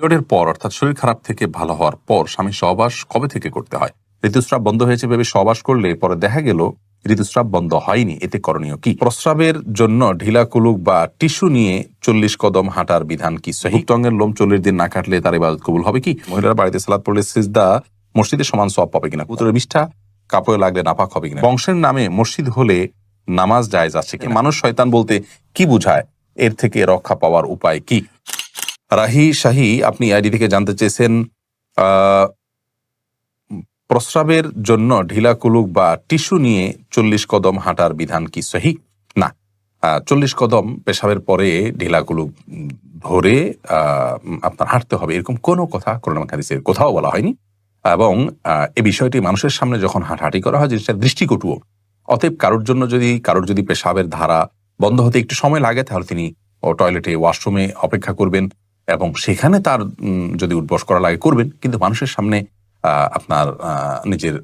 পিরিয়ডের পর অর্থাৎ শরীর খারাপ থেকে ভালো হওয়ার পর স্বামী সহবাস কবে থেকে করতে হয়? ঋতুস্রাব বন্ধ হয়েছে ভেবে সহবাস করলে পরে দেখা গেল ঋতুস্রাব বন্ধ হয়নি। এতে করণীয় কি? প্রস্রাবের জন্য ঢিলা কুলুক বা টিস্যু নিয়ে চল্লিশ কদম হাঁটার বিধান কি সহি? টঙ্গের লোম চল্লিশ দিন না কাটলে তার ইবাদত কবুল হবে কি? মহিলারা বাড়িতে সালাদ পড়লে সিজদা মসজিদে সমান সব পাবে কিনা? উত্তরের বিষ্ঠা কাপড়ে লাগলে নাপাক হবে কিনা? বংশের নামে মসজিদ হলে নামাজ জায়েজ আছে কি মানুষ শয়তান বলতে কি বুঝায়? এর থেকে রক্ষা পাওয়ার উপায় কি? রাহি শাহি, আপনি আইডি থেকে জানতে চেয়েছেন প্রস্রাবের জন্য ঢিলা কুলুক বা টিস্যু নিয়ে চল্লিশ কদম হাঁটার বিধান কি সহি? না। চল্লিশ কদম পেশাবের পরে ঢিলা কুলুক ধরে আপনার হাঁটতে হবে। এরকম কোনো কথা করোনা হাদিসের কোথাও বলা হয়নি। এবং এই বিষয়টি মানুষের সামনে যখন হাঁটাহাঁটি করা হয় জিনিসটা দৃষ্টিকটুও। অতএব কারোর জন্য যদি, কারোর যদি পেশাবের ধারা বন্ধ হতে একটু সময় লাগে, তাহলে তিনি টয়লেটে ওয়াশরুমে অপেক্ষা করবেন। এবং সেখানে তার যদি উদ্বস করা লাগে করবেন। কিন্তু মানুষের সামনে আপনার নিজের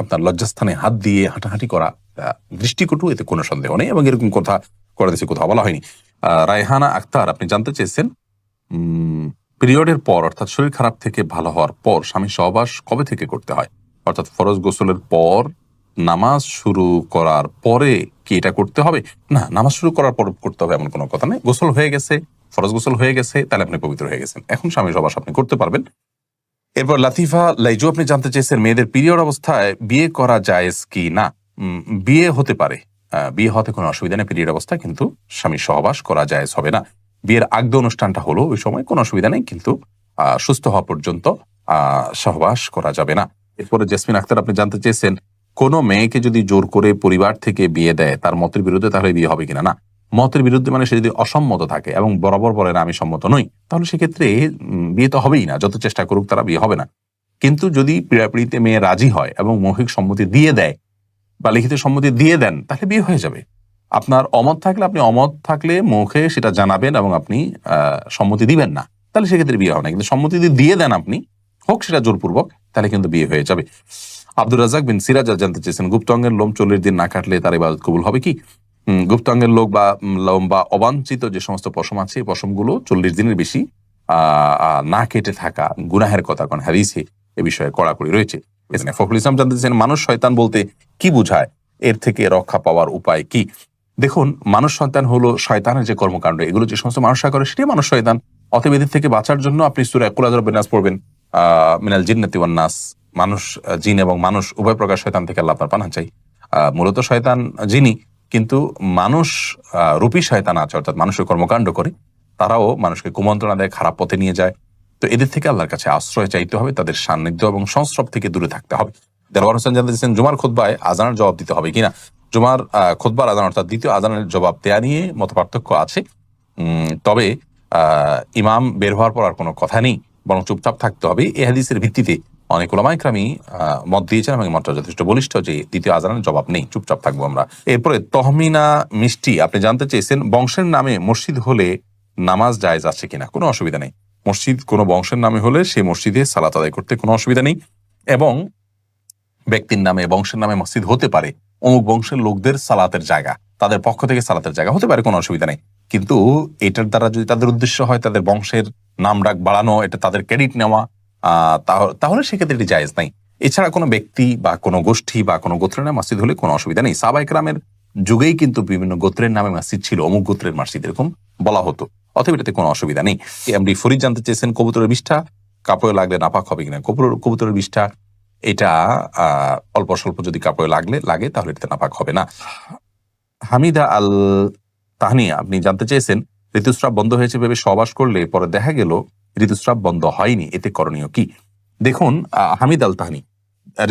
আপনার লজ্জাস্থানে হাত দিয়ে হাঁটাহাঁটি করা দৃষ্টিকটু, এতে কোনো সন্দেহ নেই এবং এরকম কথা করে দিয়েছে, কোথাও বলা হয়নি। রায়হানা আক্তার, আপনি জানতে চেয়েছেন? পিরিয়ডের পর, অর্থাৎ শরীর খারাপ থেকে ভালো হওয়ার পর স্বামী সহবাস কবে থেকে করতে হয়? অর্থাৎ ফরজ গোসলের পর, নামাজ শুরু করার পরে কি এটা করতে হবে? না, নামাজ শুরু করার পর করতে হবে এমন কোনো কথা নেই। গোসল হয়ে গেছে ফরজ গোসল হয়ে গেছে, তাহলে আপনি পবিত্র হয়ে গেছেন। এখন স্বামী সহবাস আপনি করতে পারবেন। এরপর লাতিফা, লাইজু, আপনি জানতে চেয়েছেন মেয়েদের পিরিয়ড অবস্থায় বিয়ে করা জায়েজ কি না? বিয়ে হতে পারে। বিয়ে হতে কোনো অসুবিধা নেই পিরিয়ড অবস্থায় কিন্তু স্বামী সহবাস করা জায়েজ হবে না। বিয়ের আগ্দ অনুষ্ঠানটা হলো ওই সময়, কোনো অসুবিধা নেই, কিন্তু সুস্থ হওয়া পর্যন্ত সহবাস করা যাবে না। এরপরে জেসমিন আক্তার আপনি জানতে চেয়েছেন, কোনো মেয়েকে যদি জোর করে পরিবার থেকে বিয়ে দেয়, তার মতের বিরুদ্ধে তাহলে বিয়ে হবে কিনা? না মতের বিরুদ্ধে মানে সে যদি অসম্মত থাকে এবং বরাবর বলে না, আমি সম্মত নই, তাহলে সেক্ষেত্রে বিয়ে তো হবেই না। যত চেষ্টা করুক তারা বিয়ে হবে না। কিন্তু যদি পীড়াপিড়িতে মেয়ে রাজি হয় এবং মৌখিক সম্মতি দিয়ে দেয় বা লিখিত সম্মতি দিয়ে দেন, তাহলে বিয়ে হয়ে যাবে। আপনার অমত থাকলে, আপনি অমত থাকলে মুখে সেটা জানাবেন এবং আপনি সম্মতি দিবেন না। তাহলে সেক্ষেত্রে বিয়ে হবে না। কিন্তু সম্মতি যদি দিয়ে দেন আপনি, হোক সেটা জোরপূর্বক, তাহলে কিন্তু বিয়ে হয়ে যাবে। আব্দুর রাজাক বিন সিরাজ জানতে চেয়েছেন, গুপ্তাঙ্গের লোম চল্লিশ দিন না কাটলে তার ইবাদত কবুল হবে কি? গুপ্তাঙ্গের লোক বা লম্বা অবাঞ্ছিত যে সমস্ত পশম আছে এই পশমগুলো চল্লিশ দিনের বেশি না কেটে থাকা গুনাহের কথা কারণ হারিসে এ বিষয়ে কড়াকড়ি রয়েছে। ফখরুল ইসলাম জানতে মানুষ শয়তান বলতে কি বুঝায়? এর থেকে রক্ষা পাওয়ার উপায় কি? দেখুন মানুষ সন্তান হলো শয়তানের যে কর্মকাণ্ড এগুলো যে সমস্ত মানুষরা করে সেটাই মানুষ শয়তান। অতএব এদের থেকে বাঁচার জন্য আপনি সুরা কুলাজর বিনাস পড়বেন আহ মিনাল জিন্নাতি নাস। মানুষ জিন এবং মানুষ উভয় প্রকার শয়তান থেকে আল্লাহ আপনার পানা চাই। আহ, মূলত শয়তান জিনি কিন্তু মানুষ রূপী শয়তান আছে, অর্থাৎ মানুষের কর্মকাণ্ড করে, তারাও মানুষকে কুমন্ত্রণা দেয়, খারাপ পথে নিয়ে যায়। তো এদের থেকে আল্লাহর কাছে আশ্রয় চাইতে হবে, তাদের সান্নিধ্য এবং সংস্রব থেকে দূরে থাকতে হবে। দেওয়ার হোসেন জানতে চাইছেন জুমার খোদ্বায় আজানের জবাব দিতে হবে কিনা? জুমার খোদবার আজান অর্থাৎ দ্বিতীয় আজানের জবাব দেয়া নিয়ে মত পার্থক্য আছে তবে ইমাম বের হওয়ার পর আর কোনো কথা নেই, বরং চুপচাপ থাকতে হবে। এ হাদিসের ভিত্তিতে অনেক ওলামাইক্রামি মত দিয়েছেন এবং মতটা যথেষ্ট বলিষ্ঠ যে দ্বিতীয় আজানের জবাব নেই, চুপচাপ থাকব আমরা। এরপরে তহমিনা মিষ্টি, আপনি জানতে চেয়েছেন বংশের নামে মসজিদ হলে নামাজ জায়েজ আছে কিনা? কোনো অসুবিধা নেই। মসজিদ কোনো বংশের নামে হলে সেই মসজিদে সালাত আদায় করতে কোনো অসুবিধা নেই এবং ব্যক্তির নামে, বংশের নামে মসজিদ হতে পারে। অমুক বংশের লোকদের সালাতের জায়গা, তাদের পক্ষ থেকে সালাতের জায়গা হতে পারে, কোনো অসুবিধা নেই। কিন্তু এটার দ্বারা যদি তাদের উদ্দেশ্য হয় তাদের বংশের নাম ডাক বাড়ানো, এটা তাদের ক্রেডিট নেওয়া তাহলে সেক্ষেত্রে এটি জায়েজ নাই। এছাড়া কোনো ব্যক্তি বা কোনো গোষ্ঠী বা কোনো গোত্রের নামে মসজিদ হলে কোনো অসুবিধা নেই। সাবাইক রামের যুগেই কিন্তু বিভিন্ন গোত্রের নামে মসজিদ ছিল। অমুক গোত্রের মসজিদ এরকম বলা হতো। অতএব এটাতে কোনো অসুবিধা নেই। এমডি ফরিদ জানতে চেয়েছেন, কবুতরের বিষ্ঠা কাপড়ে লাগলে নাপাক হবে কিনা? কবুতর কবুতরের বিষ্ঠা এটা অল্প স্বল্প যদি কাপড়ে লাগলে লাগে, তাহলে এটাতে নাপাক হবে না। হামিদা আল তাহনিয়া আপনি জানতে চেয়েছেন, ঋতুস্রাব বন্ধ হয়েছে ভেবে সহবাস করলে পরে দেখা গেল ঋতুস্রাব বন্ধ হয়নি, এতে করণীয় কি? দেখুন হামিদ আল তাহানি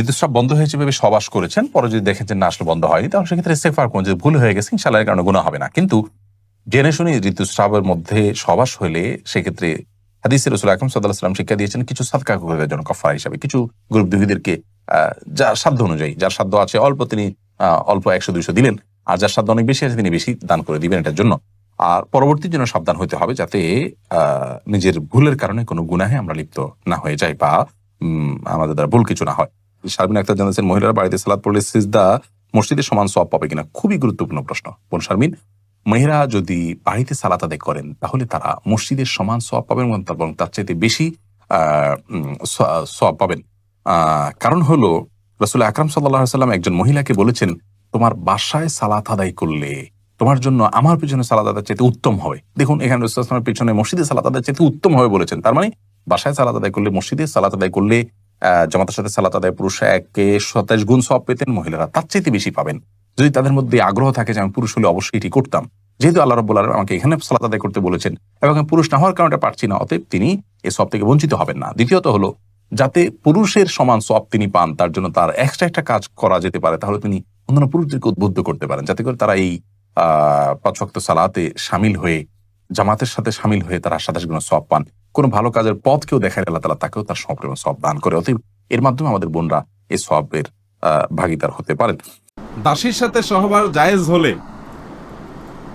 ঋতুস্রাব বন্ধ হয়েছে ভেবে সহবাস করেছেন, পরে যদি দেখেছেন না, আসলে বন্ধ হয়নি, তাহলে সেক্ষেত্রে সেফার কোন যে ভুল হয়ে গেছে ইনশাল্লাহ কারণে গুণা হবে না। কিন্তু জেনে শুনে ঋতুস্রাবের মধ্যে সহবাস হলে সেক্ষেত্রে হাদিসের রসুল আকরম সাল্লাহ সাল্লাম শিক্ষা দিয়েছেন, কিছু সাদকা করার জন্য কফার হিসাবে, কিছু গ্রুপ দুহিদেরকে যার সাধ্য অনুযায়ী, যার সাধ্য আছে, অল্প তিনি অল্প একশো, দুইশো দিলেন, আর যার সাধ্য অনেক বেশি আছে, তিনি বেশি দান করে দিবেন এটার জন্য। আর পরবর্তী জন্য সাবধান হতে হবে যাতে নিজের ভুলের কারণে কোনো গুনাহে আমরা লিপ্ত না হয়ে যাই বা আমাদের দ্বারা ভুল কিছু না হয়। শারমিন আক্তার জানাচ্ছেন মহিলারা বাড়িতে সালাদ পড়লে সিজদা মসজিদের সমান সব পাবে কিনা? খুবই গুরুত্বপূর্ণ প্রশ্ন। বোন শারমিন মেয়েরা যদি বাড়িতে সালাত আদায় করেন, তাহলে তারা মসজিদের সমান সব পাবেন এবং তার- চাইতে বেশি সব পাবেন। কারণ হলো, রসুল আকরাম সাল্লাহ সাল্লাম একজন মহিলাকে বলেছেন, তোমার বাসায় সালাত আদায় করলে তোমার জন্য আমার পিছনে সালাদ আদায় চাইতে উত্তম হবে। দেখুন, এখানে রসুলের পিছনে মসজিদে সালাত আদায় চাইতে উত্তম হবে বলেছেন। তার মানে বাসায় সালাত আদায় করলে মসজিদে সালাত আদায় করলে জামাতের সাথে সালাত আদায় পুরুষরা একে সাতাশ গুণ সব পেতেন, মহিলারা তার চাইতে বেশি পাবেন। যদি তাদের মধ্যে আগ্রহ থাকে যে আমি পুরুষ হলে অবশ্যই এটি করতাম। যেহেতু আল্লাহ রব্বুল আলম আমাকে এখানে সালাত আদায় করতে বলেছেন এবং পুরুষ না হওয়ার কারণে পারছি না, অতএব তিনি এ সব থেকে বঞ্চিত হবেন না। দ্বিতীয়ত হলো, যাতে পুরুষের সমান সব তিনি পান, তার জন্য তার এক্সট্রা একটা কাজ করা যেতে পারে, তাহলে তিনি অন্যান্য পুরুষদেরকে উদ্বুদ্ধ করতে পারেন, যাতে করে তারা এই আহ পাঁচ ওয়াক্ত সালাতে সামিল হয়ে, জামাতের সাথে সামিল হয়ে তারা সাতাশ গুণ সব পান। কোনো ভালো কাজের পথ কেউ দেখায় আল্লাহ তালা তাকেও তার সম্পূর্ণ সব দান করে। অতএব এর মাধ্যমে আমাদের বোনরা এই সবের ভাগিদার হতে পারেন। দাসীর সাথে সহবাস জায়েজ হলে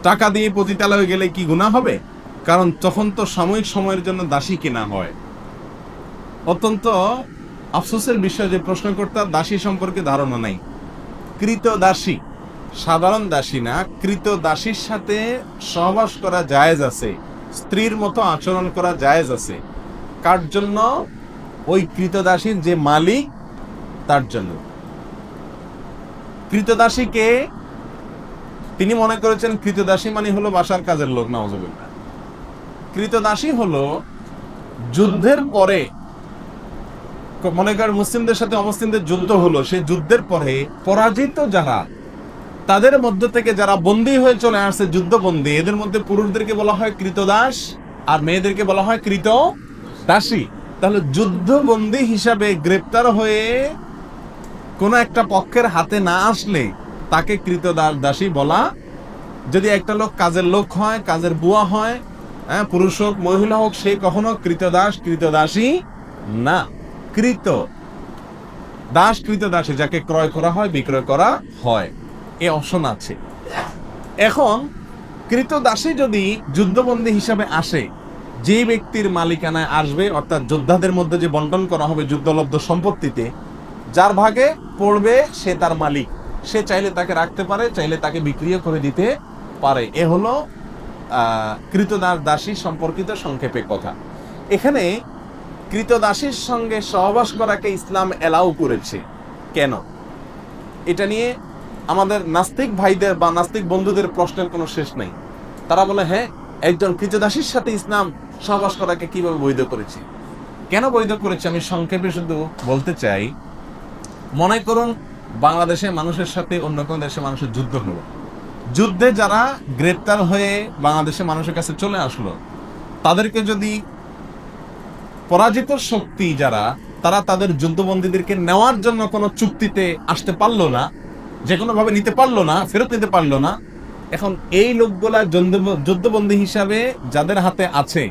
টাকা দিয়ে পতিতালয়ে গেলে কি গুণা হবে? কারণ তখন তো সাময়িক সময়ের জন্য দাসী কেনা হয়। অত্যন্ত আফসোসের বিষয় যে প্রশ্নকর্তার দাসী সম্পর্কে ধারণা নাই। কৃত দাসী। সাধারণ দাসী না, কৃত দাসীর সাথে সহবাস করা জায়েজ আছে, স্ত্রীর মতো আচরণ করা জায়েজ আছে। কার জন্য? ওই কৃতদাসীর যে মালিক, তার জন্য। কৃতদাসীকে তিনি মনে করেছেন কৃতদাসী মানে হলো বাসার কাজের লোক নওয়াজবিল্লাহ কৃতদাসী হলো যুদ্ধের পরে, মনে করেন মুসলিমদের সাথে অমুসলিমদের যুদ্ধ হলো, সেই যুদ্ধের পরে পরাজিত যারা তাদের মধ্য থেকে যারা বন্দী হয়ে চলে আসছে যুদ্ধবন্দী, এদের মধ্যে পুরুষদেরকে বলা হয় কৃতদাস আর মেয়েদেরকে বলা হয় কৃত দাসী। তাহলে যুদ্ধবন্দী হিসাবে গ্রেপ্তার হয়ে কোনো একটা পক্ষের হাতে না আসলে তাকে কৃতদাস দাসী বলা। যদি একটা লোক কাজের লোক হয়, কাজের বুয়া হয় হ্যাঁ পুরুষ হোক, মহিলা হোক, সে কখনো কৃতদাস কৃতদাসী না। কৃত দাস কৃতদাসী যাকে ক্রয় করা হয়, বিক্রয় করা হয়। এ অপশন আছে। এখন কৃতদাসী যদি যুদ্ধবন্দী হিসাবে আসে যে ব্যক্তির মালিকানায় আসবে, অর্থাৎ যোদ্ধাদের মধ্যে যে বন্টন করা হবে যুদ্ধলব্ধ সম্পত্তিতে, যার ভাগে পড়বে সে তার মালিক। সে চাইলে তাকে রাখতে পারে, চাইলে তাকে বিক্রিও করে দিতে পারে। এ হলো কৃতদাস দাসী সম্পর্কিত সংক্ষেপে কথা। এখানে কৃতদাসীর সঙ্গে সহবাস করাকে ইসলাম এলাও করেছে। কেন? এটা নিয়ে আমাদের নাস্তিক ভাইদের বা নাস্তিক বন্ধুদের প্রশ্নের কোনো শেষ নেই। তারা বলে হ্যাঁ একজন কৃতদাসীর সাথে ইসলাম সহবাস করাকে কীভাবে বৈধ করেছে? কেন বৈধ করেছে? আমি সংক্ষেপে শুধু বলতে চাই, মনে করুন বাংলাদেশে মানুষের সাথে অন্য কোনো দেশের মানুষের যুদ্ধ হলো। যুদ্ধে যারা গ্রেপ্তার হয়ে বাংলাদেশের মানুষের কাছে চলে আসলো, তাদেরকে যদি পরাজিত শক্তি যারা, তারা তাদের যুদ্ধবন্দীদেরকে নেওয়ার জন্য কোনো চুক্তিতে আসতে পারল না যে কোনো ভাবে নিতে পারল না, ফেরত নিতে পারল না। এখন এই লোকগুলা যুদ্ধ- যুদ্ধবন্দী হিসাবে যাদের হাতে আছে,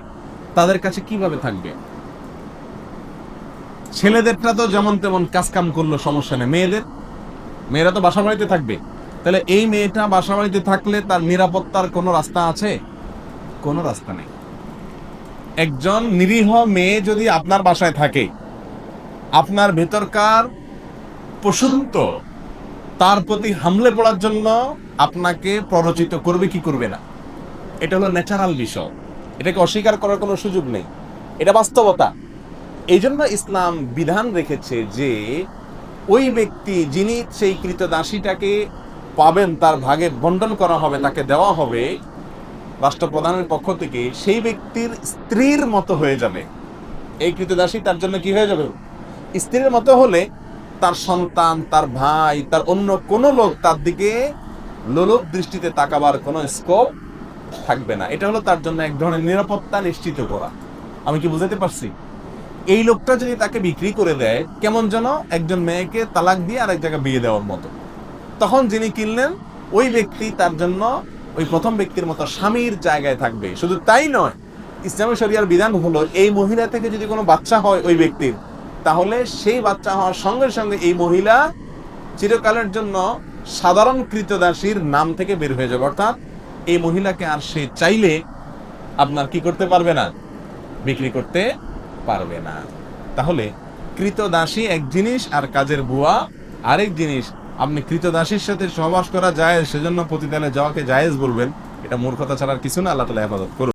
তাদের কাছে কীভাবে থাকবে? ছেলেদেরটা তো যেমন তেমন কাজ কাম করল, সমস্যা নেই। মেয়েদের? মেয়েরা তো বাসা বাড়িতে থাকবে। তাহলে এই মেয়েটা বাসা বাড়িতে থাকলে তার নিরাপত্তার কোনো রাস্তা আছে? কোনো রাস্তা নেই। একজন নিরীহ মেয়ে যদি আপনার বাসায় থাকে, আপনার ভেতরকার পশুত্ব তার প্রতি হামলে পড়ার জন্য আপনাকে প্ররোচিত করবে কি করবে না। এটা হলো ন্যাচারাল বিষয়। এটাকে অস্বীকার করার কোনো সুযোগ নেই। এটা বাস্তবতা। এই জন্য ইসলাম বিধান রেখেছে যে ওই ব্যক্তি যিনি সেই কৃতদাসীটাকে পাবেন, তার ভাগে বন্টন করা হবে, তাকে দেওয়া হবে, রাষ্ট্রপ্রধানের পক্ষ থেকে সেই ব্যক্তির স্ত্রীর মতো হয়ে যাবে। এই কৃতদাসী তার জন্য কি হয়ে যাবে? স্ত্রীর মতো হলে তার সন্তান, তার ভাই, তার অন্য কোনো লোক তার দিকে লোলুপ দৃষ্টিতে তাকাবার কোনো স্কোপ থাকবে না। এটা হলো তার জন্য এক ধরনের নিরাপত্তা নিশ্চিত করা। আমি কি বুঝাতে পারছি? এই লোকটা যদি তাকে বিক্রি করে দেয়, কেমন যেন একজন মেয়েকে তালাক দিয়ে আরেক জায়গায় বিয়ে দেওয়ার মতো। তখন যিনি কিনলেন, ওই ব্যক্তি তার জন্য ওই প্রথম ব্যক্তির মতো স্বামীর জায়গায় থাকবে। শুধু তাই নয়, ইসলামী শরিয়ার বিধান হলো, এই মহিলা থেকে যদি কোনো বাচ্চা হয় ওই ব্যক্তির তাহলে সেই বাচ্চা হওয়ার সঙ্গে সঙ্গে এই মহিলা চিরকালের জন্য সাধারণ কৃতদাসীর নাম থেকে বের হয়ে যাবে। অর্থাৎ এই মহিলাকে আর সে চাইলে আপনার কি করতে পারবে না? বিক্রি করতে পারবে না। তাহলে কৃতদাসী এক জিনিস আর কাজের বুয়া আরেক জিনিস। আপনি কৃতদাসীর সাথে সহবাস করা যায়, সেজন্য প্রতিদানে যাওয়াকে জায়েজ বলবেন। এটা মূর্খতা ছাড়ার কিছু না, আল্লাহ তালা হেফাজত করুন